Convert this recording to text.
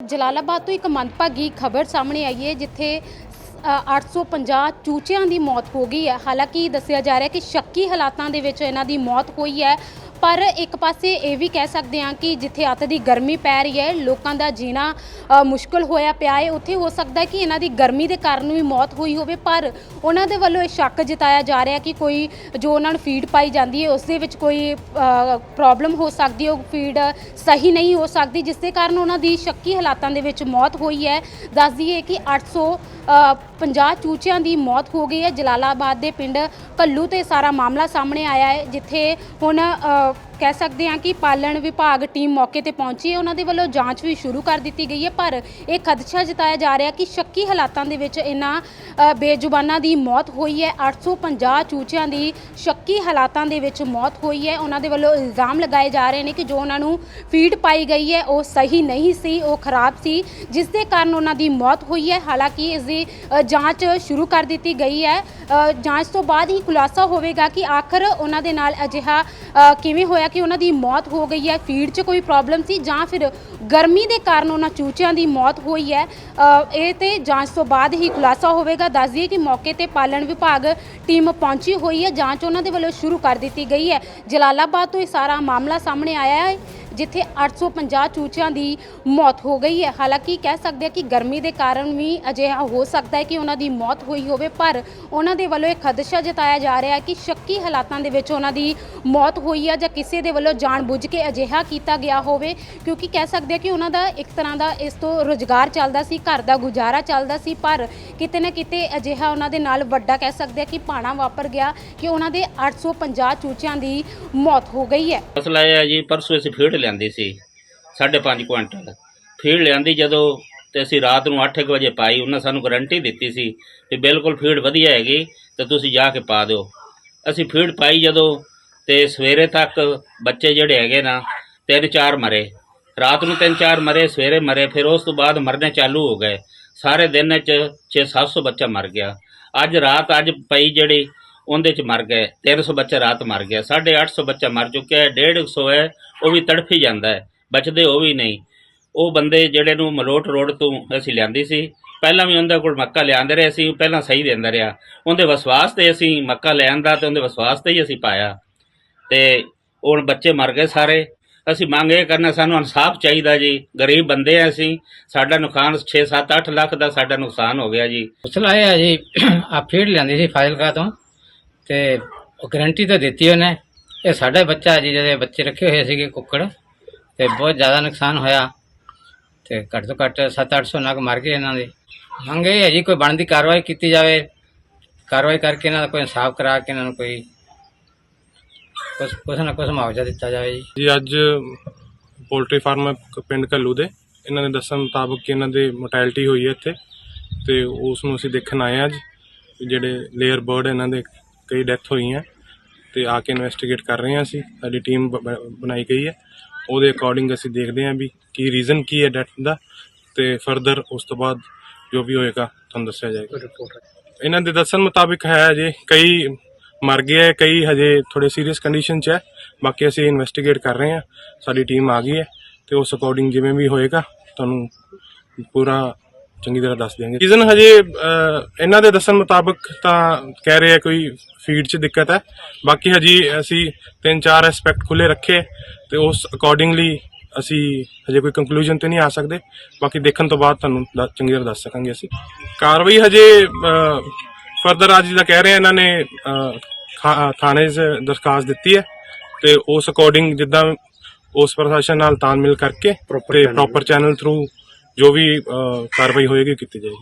ਜਲਾਲਾਬਾਦ ਤੋਂ ਇੱਕ ਮੰਦਭਾਗੀ ਖਬਰ ਸਾਹਮਣੇ ਆਈ ਹੈ ਜਿੱਥੇ 850 ਚੂਚਿਆਂ ਦੀ ਮੌਤ ਹੋ ਗਈ ਹੈ। ਹਾਲਾਂਕਿ ਦੱਸਿਆ ਜਾ ਰਿਹਾ ਕਿ ਸ਼ੱਕੀ ਹਾਲਾਤਾਂ ਦੇ ਵਿੱਚ ਇਹਨਾਂ ਦੀ ਮੌਤ ਹੋਈ ਹੈ। ਪਰ ਇੱਕ ਪਾਸੇ ਇਹ ਵੀ ਕਹਿ ਸਕਦੇ ਹਾਂ ਕਿ ਜਿੱਥੇ ਅੱਤ ਦੀ ਗਰਮੀ ਪੈ ਰਹੀ ਹੈ ਲੋਕਾਂ ਦਾ ਜੀਣਾ ਅ, ਮੁਸ਼ਕਲ ਹੋਇਆ ਪਿਆ ਹੈ। ਉੱਥੇ ਹੋ ਸਕਦਾ ਹੈ ਕਿ ਇਹਨਾਂ ਦੀ ਗਰਮੀ ਦੇ ਕਾਰਨ ਵੀ ਮੌਤ ਹੋਈ ਹੋਵੇ ਪਰ ਉਹਨਾਂ ਦੇ ਵੱਲੋਂ ਇਹ ਸ਼ੱਕ ਜਤਾਇਆ ਜਾ ਰਿਹਾ ਕਿ ਕੋਈ ਜੋ ਉਹਨਾਂ ਨੂੰ ਫੀਡ ਪਾਈ ਜਾਂਦੀ ਹੈ ਉਸ ਦੇ ਵਿੱਚ ਕੋਈ ਪ੍ਰੋਬਲਮ ਹੋ ਸਕਦੀ ਹੈ ਉਹ ਫੀਡ ਸਹੀ ਨਹੀਂ ਹੋ ਸਕਦੀ ਜਿਸ ਦੇ ਕਾਰਨ ਉਹਨਾਂ ਦੀ ਸ਼ੱਕੀ ਹਾਲਾਤਾਂ ਦੇ ਵਿੱਚ ਮੌਤ ਹੋਈ ਹੈ। ਦੱਸ ਦਈਏ ਕਿ 800 ਅ, 50 ਚੂਚਿਆਂ ਦੀ ਮੌਤ ਹੋ ਗਈ ਹੈ ਜਲਾਲਾਬਾਦ ਦੇ ਪਿੰਡ ਕੱਲੂ ਤੇ ਸਾਰਾ ਮਾਮਲਾ ਸਾਹਮਣੇ ਆਇਆ ਹੈ, ਜਿੱਥੇ ਹੁਣ ਕਹਿ ਸਕਦੇ ਹਾਂ ਕਿ ਪਾਲਣ ਵਿਭਾਗ ਟੀਮ ਮੌਕੇ ਤੇ ਪਹੁੰਚੀ ਹੈ। ਉਹਨਾਂ ਦੇ ਵੱਲੋਂ ਜਾਂਚ ਵੀ ਸ਼ੁਰੂ ਕਰ ਦਿੱਤੀ ਗਈ ਹੈ, ਪਰ ਇਹ ਖਦਸ਼ਾ ਜਤਾਇਆ ਜਾ ਰਿਹਾ ਕਿ ਸ਼ੱਕੀ ਹਾਲਾਤਾਂ ਦੇ ਵਿੱਚ ਇਹਨਾਂ ਬੇਜ਼ੁਬਾਨਾਂ ਦੀ ਮੌਤ ਹੋਈ ਹੈ। 850 ਚੂਚਿਆਂ ਦੀ ਸ਼ੱਕੀ ਹਾਲਾਤਾਂ ਦੇ ਵਿੱਚ ਮੌਤ ਹੋਈ ਹੈ। ਉਹਨਾਂ ਦੇ ਵੱਲੋਂ ਇਲਜ਼ਾਮ ਲਗਾਏ ਜਾ ਰਹੇ ਨੇ ਕਿ ਜੋ ਉਹਨਾਂ ਨੂੰ ਫੀਡ ਪਾਈ ਗਈ ਹੈ, ਉਹ ਸਹੀ ਨਹੀਂ ਸੀ, ਉਹ ਖਰਾਬ ਸੀ, ਜਿਸ ਦੇ ਕਾਰਨ ਉਹਨਾਂ ਦੀ ਮੌਤ ਹੋਈ ਹੈ। ਹਾਲਾਂਕਿ ਇਸ ਦੀ ਜਾਂਚ ਸ਼ੁਰੂ ਕਰ ਦਿੱਤੀ ਗਈ ਹੈ। ਜਾਂਚ ਤੋਂ ਬਾਅਦ ਹੀ ਖੁਲਾਸਾ ਹੋਵੇਗਾ ਕਿ ਆਖਰ ਉਹਨਾਂ ਦੇ ਨਾਲ ਅਜਿਹਾ ਕਿਵੇਂ ਹੋਇਆ ਕਿ ਉਹਨਾਂ ਦੀ ਮੌਤ ਹੋ ਗਈ ਹੈ ਫੀਡ 'ਚ ਕੋਈ ਪ੍ਰੋਬਲਮ ਸੀ ਜਾਂ ਫਿਰ ਗਰਮੀ ਦੇ ਕਾਰਨ ਉਹਨਾਂ ਚੂਚਿਆਂ ਦੀ ਮੌਤ ਹੋਈ ਹੈ? ਅ, ਇਹ ਤੇ ਜਾਂਚ ਤੋਂ ਬਾਅਦ ਹੀ ਖੁਲਾਸਾ ਹੋਵੇਗਾ। ਦੱਸ ਦਈਏ ਕਿ ਮੌਕੇ ਤੇ ਪਾਲਣ ਵਿਭਾਗ ਟੀਮ ਪਹੁੰਚੀ ਹੋਈ ਹੈ ਜਾਂਚ ਉਹਨਾਂ ਦੇ ਵੱਲੋਂ ਸ਼ੁਰੂ ਕਰ ਦਿੱਤੀ ਗਈ ਹੈ। ਜਲਾਲਾਬਾਦ ਤੋਂ ਇਹ ਸਾਰਾ ਮਾਮਲਾ ਸਾਹਮਣੇ ਆਇਆ ਹੈ। ਜਿੱਥੇ 850 ਚੂਚਿਆਂ ਦੀ ਮੌਤ ਹੋ ਗਈ ਹੈ। ਹਾਲਾਂਕਿ ਕਹਿ ਸਕਦੇ ਹਾਂ ਕਿ ਗਰਮੀ ਦੇ ਕਾਰਨ ਵੀ ਅਜਿਹਾ ਹੋ ਸਕਦਾ ਹੈ ਕਿ ਉਹਨਾਂ ਦੀ ਮੌਤ ਹੋਈ ਹੋਵੇ, ਪਰ ਉਹਨਾਂ ਦੇ ਵੱਲੋਂ ਇਹ ਖਦਸ਼ਾ ਜਤਾਇਆ ਜਾ ਰਿਹਾ ਹੈ ਕਿ ਸ਼ੱਕੀ ਹਾਲਾਤਾਂ ਦੇ ਵਿੱਚ ਉਹਨਾਂ ਦੀ ਮੌਤ ਹੋਈ ਹੈ ਜਾਂ ਕਿਸੇ ਦੇ ਵੱਲੋਂ ਜਾਣਬੁੱਝ ਕੇ ਅਜਿਹਾ ਕੀਤਾ ਗਿਆ ਹੋਵੇ, ਕਿਉਂਕਿ ਕਹਿ ਸਕਦੇ ਹਾਂ ਕਿ ਉਹਨਾਂ ਦਾ ਇੱਕ ਤਰ੍ਹਾਂ ਦਾ ਇਸ ਤੋਂ ਰੋਜ਼ਗਾਰ ਚੱਲਦਾ ਸੀ, ਘਰ ਦਾ ਗੁਜ਼ਾਰਾ ਚੱਲਦਾ ਸੀ, ਪਰ ਕਿਤੇ ਨਾ ਕਿਤੇ ਅਜਿਹਾ ਉਹਨਾਂ ਦੇ ਨਾਲ ਵੱਡਾ ਕਹਿ ਸਕਦੇ ਹਾਂ ਕਿ ਪਾਣਾ ਵਾਪਰ ਗਿਆ ਕਿ ਉਹਨਾਂ ਦੇ 850 ਚੂਚਿਆਂ ਦੀ ਮੌਤ ਹੋ ਗਈ ਹੈ। ਮਸਲਾ ਇਹ ਹੈ ਜੀ, ਪਰਸੋਂ ਅਸੀਂ ਫੀਡ ਲਿਆਂਦੀ ਸੀ 5.5 ਕੁਇੰਟਲ। ਫੀਡ ਲਿਆਂਦੀ ਜਦੋਂ ਤੇ ਅਸੀਂ ਰਾਤ ਨੂੰ 8:00 ਵਜੇ ਪਾਈ, ਉਹਨਾਂ ਸਾਨੂੰ ਗਾਰੰਟੀ ਦਿੱਤੀ ਸੀ ਕਿ ਬਿਲਕੁਲ ਫੀਡ ਵਧੀਆ ਹੈਗੀ ਤੇ ਤੁਸੀਂ ਜਾ ਕੇ ਪਾ ਦਿਓ। ਅਸੀਂ ਫੀਡ ਪਾਈ ਜਦੋਂ ਤੇ ਸਵੇਰੇ ਤੱਕ ਬੱਚੇ ਜਿਹੜੇ ਹੈਗੇ ਨਾ, ਤਿੰਨ ਚਾਰ ਮਰੇ। ਰਾਤ ਨੂੰ ਤਿੰਨ ਚਾਰ ਮਰੇ, ਸਵੇਰੇ ਮਰੇ, ਫਿਰ ਉਸ ਤੋਂ ਬਾਅਦ ਮਰਨੇ ਚਾਲੂ ਹੋ ਗਏ। ਸਾਰੇ ਦਿਨ ਚ 6-700 ਬੱਚਾ ਮਰ ਗਿਆ। ਅੱਜ ਰਾਤ ਅੱਜ ਪਈ ਜਿਹੜੀ, ਉਹਦੇ ਚ ਮਰ ਗਏ। 1300 ਬੱਚਾ ਰਾਤ ਮਰ ਗਿਆ। 850 ਬੱਚਾ ਮਰ ਚੁੱਕਿਆ ਹੈ 150 ਹੈ ਉਹ ਵੀ ਤੜਫੀ ਜਾਂਦਾ ਹੈ, ਬਚਦੇ ਉਹ ਵੀ ਨਹੀਂ। ਉਹ ਬੰਦੇ ਜਿਹੜੇ ਨੂੰ ਮਲੋਟ ਰੋਡ ਤੋਂ ਅਸੀਂ ਲਿਆਂਦੀ ਸੀ, ਪਹਿਲਾਂ ਵੀ ਉਹਦੇ ਕੋਲ ਮੱਕਾ ਲਿਆਂਦੇ ਰਹੇ ਅਸੀਂ ਪਹਿਲਾਂ ਸਹੀ ਦਿੰਦਾ ਰਿਹਾ। ਉਹਦੇ ਵਿਸ਼ਵਾਸ ਤੇ ਅਸੀਂ ਮੱਕਾ ਲੈਣ ਦਾ ਤੇ ਉਹਦੇ ਵਿਸ਼ਵਾਸ ਤੇ ਹੀ ਅਸੀਂ ਪਾਇਆ। ਤੇ ਹੁਣ ਬੱਚੇ ਮਰ ਗਏ ਸਾਰੇ। ਅਸੀਂ ਮੰਗ ਇਹ ਕਰਨਾ, ਸਾਨੂੰ ਇਨਸਾਫ ਚਾਹੀਦਾ ਜੀ। ਗਰੀਬ ਬੰਦੇ ਆ ਅਸੀਂ। ਸਾਡਾ ਨੁਕਸਾਨ 6 7 8 ਲੱਖ ਦਾ ਸਾਡਾ ਨੁਕਸਾਨ ਹੋ ਗਿਆ ਜੀ। ਮਸਲਾ ਇਹ ਹੈ ਜੀ ਆ ਫੀਡ ਲਿਆਂਦੀ ਸੀ ਫਾਜ਼ਿਲਕਾ ਤੋਂ ਤੇ ਗਰੰਟੀ ਤਾਂ ਦਿੱਤੀ ਉਹਨੇ। ਇਹ ਸਾਡਾ ਬੱਚਾ ਜੀ, ਜਿਹਦੇ ਬੱਚੇ ਰੱਖੇ ਹੋਏ ਸੀਗੇ ਕੁੱਕੜ, ਤੇ ਬਹੁਤ ਜ਼ਿਆਦਾ ਨੁਕਸਾਨ ਹੋਇਆ। ਤੇ ਘੱਟ ਤੋਂ ਘੱਟ 7-800 ਨਗ ਮਰ ਗਏ ਇਹਨਾਂ ਦੇ। ਮੰਗ ਇਹ ਹੈ ਜੀ, ਕੋਈ ਬਣਦੀ ਕਾਰਵਾਈ ਕੀਤੀ ਜਾਵੇ। ਕਾਰਵਾਈ ਕਰਕੇ ਇਹਨਾਂ ਦਾ ਕੋਈ ਇਨਸਾਫ ਕਰਾ ਕੇ ਇਹਨਾਂ ਨੂੰ ਕੋਈ ਕੁਛ ਕੁਛ ਨਾ ਕੁਛ ਮੁਆਵਜ਼ਾ ਦਿੱਤਾ ਜਾਵੇ ਜੀ। ਜੀ, ਅੱਜ ਪੋਲਟਰੀ ਫਾਰਮ ਕ- ਪਿੰਡ ਕੱਲੂ ਦੇ। ਇਹਨਾਂ ਦੇ ਦੱਸਣ ਮੁਤਾਬਕ ਕਿ ਇਹਨਾਂ ਦੀ ਮੋਰਟੈਲਿਟੀ ਹੋਈ ਹੈ ਇੱਥੇ, ਤੇ ਉਸ ਨੂੰ ਅਸੀਂ ਦੇਖਣ ਆਏ ਹਾਂ ਅੱਜ, ਜਿਹੜੇ ਲੇਅਰ ਬਰਡ ਇਹਨਾਂ ਦੇ ਕਈ ਡੈਥ ਹੋਈਆਂ। ਤੇ ਆ ਕੇ ਇਨਵੈਸਟੀਗੇਟ ਕਰ ਰਹੇ ਹਾਂ ਅਸੀਂ। ਸਾਡੀ ਟੀਮ ਬਣਾਈ ਗਈ ਹੈ। ਉਹਦੇ ਅਕੋਰਡਿੰਗ ਅਸੀਂ ਦੇਖਦੇ ਹਾਂ ਵੀ ਕੀ ਰੀਜ਼ਨ ਕੀ ਹੈ ਡੈਥ ਦਾ ਤੇ ਫਰਦਰ ਉਸ ਤੋਂ ਬਾਅਦ ਜੋ ਵੀ ਹੋਏਗਾ ਤੁਹਾਨੂੰ ਦੱਸਿਆ ਜਾਏਗਾ। ਇਹਨਾਂ ਦੇ ਦੱਸਣ ਮੁਤਾਬਿਕ ਹੈ ਜੇ ਕਈ ਮਰ ਗਏ ਹੈ ਕਈ ਹਜੇ ਥੋੜੇ ਸੀਰੀਅਸ ਕੰਡੀਸ਼ਨ 'ਚ ਹੈ। ਬਾਕੀ ਅਸੀਂ ਇਨਵੈਸਟੀਗੇਟ ਕਰ ਰਹੇ ਹਾਂ। ਸਾਡੀ ਟੀਮ ਆ ਗਈ ਹੈ ਤੇ ਉਸ ਅਕੋਰਡਿੰਗ ਜਿਵੇਂ ਵੀ ਹੋਏਗਾ ਤੁਹਾਨੂੰ ਪੂਰਾ ਚੰਗੀ ਤਰ੍ਹਾਂ ਦੱਸ ਦਿਆਂਗੇ। ਰੀਜ਼ਨ ਹਜੇ ਇਹਨਾਂ ਦੇ ਦੱਸਣ ਮੁਤਾਬਕ ਤਾਂ ਕਹਿ ਰਹੇ ਆ ਕੋਈ ਫੀਡ 'ਚ ਦਿੱਕਤ ਹੈ। ਬਾਕੀ ਹਜੀ ਅਸੀਂ ਤਿੰਨ ਚਾਰ ਐਸਪੈਕਟ ਖੁੱਲੇ ਰੱਖੇ ਤੇ ਉਸ ਅਕੋਰਡਿੰਗਲੀ ਅਸੀਂ ਹਜੇ ਕੋਈ ਕੰਕਲੂਜਨ ਤੇ ਨਹੀਂ ਆ ਸਕਦੇ। ਬਾਕੀ ਦੇਖਣ ਤੋਂ ਬਾਅਦ ਤੁਹਾਨੂੰ ਚੰਗੀ ਤਰ੍ਹਾਂ ਦੱਸ ਸਕਾਂਗੇ ਅਸੀਂ। ਕਾਰਵਾਈ ਹਜੇ ਫਰਦਰ ਅੱਜ ਦਾ ਕਹਿ ਰਹੇ ਆ ਇਹਨਾਂ ਨੇ ਥਾਣੇ 'ਚ ਦਰਖਾਸਤ ਦਿੱਤੀ ਹੈ ਤੇ ਉਸ ਅਕੋਰਡਿੰਗ ਜਿੱਦਾਂ ਉਸ ਪ੍ਰਸ਼ਾਸਨ ਨਾਲ ਤਾਲਮੇਲ ਕਰਕੇ ਪ੍ਰੋਪਰ ਚੈਨਲ ਥਰੂ ਜੋ ਵੀ ਅਹ, ਕਾਰਵਾਈ ਹੋਏਗੀ ਕੀਤੀ ਜਾਏਗੀ।